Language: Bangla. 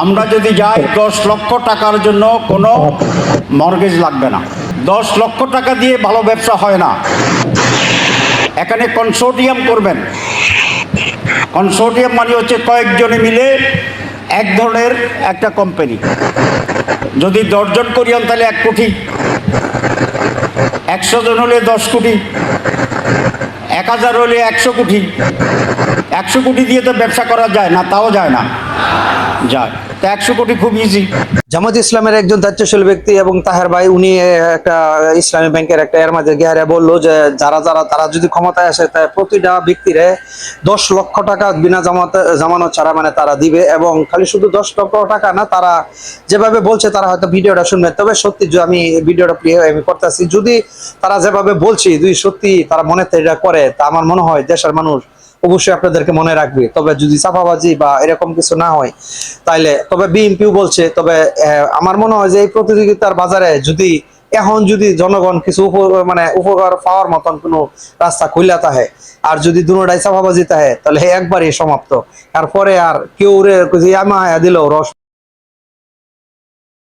আমরা যদি যাই, দশ লক্ষ টাকার জন্য কোনো মর্গেজ লাগবে না। দশ লক্ষ টাকা দিয়ে ভালো ব্যবসা হয় না। এখানে কনসোর্টিয়াম করবেন। কনসোর্টিয়াম মানে হচ্ছে কয়েকজনে মিলে এক ধরনের একটা কোম্পানি যদি দশজন করিয়ান, তাহলে এক কোটি। একশো জন হলে দশ কোটি। এক হাজার হলে একশো কোটি। একশো কোটি দিয়ে তো ব্যবসা করা যায় না, তাও যায় না। যায়। একশো কোটি খুব ইজি জামাত ইসলামের একজন দায়িত্বশীল ব্যক্তি এবং তাহার ভাই, উনি একটা ইসলামী ব্যাংকের একটা এর মাঝে গিয়ে বলল যে, যারা যারা, তারা যদি ক্ষমতায় আসে তাই প্রতিটা ব্যক্তিরে দশ লক্ষ টাকা বিনা জামাতে, জামানত ছাড়া মানে তারা দিবে এবং খালি শুধু দশ লক্ষ টাকা না, তারা যেভাবে বলছে, তারা হয়তো ভিডিওটা শুনবে। তবে সত্যি যে আমি ভিডিওটা প্লে আমি করতেছি। যদি তারা যেভাবে বলছি, যদি সত্যি তারা মনে এটা করে, তা আমার মনে হয় দেশের মানুষ অবশ্যই আপনাদেরকে মনে রাখবে। তবে যদি চাপাবাজি বা এরকম কিছু না হয়, তাইলে তবে বিএনপিও বলছে, তবে আমার মনে হয় যে এই প্রতিযোগিতার বাজারে যদি এখন যদি জনগণ কিছু মানে উপকার পাওয়ার মতন কোনো রাস্তা খুলে তাহে, আর যদি দুটাই চাপাবাজি তাহে, তাহলে একবারই সমাপ্ত। তারপরে আর কেউ রে আমা দিল রস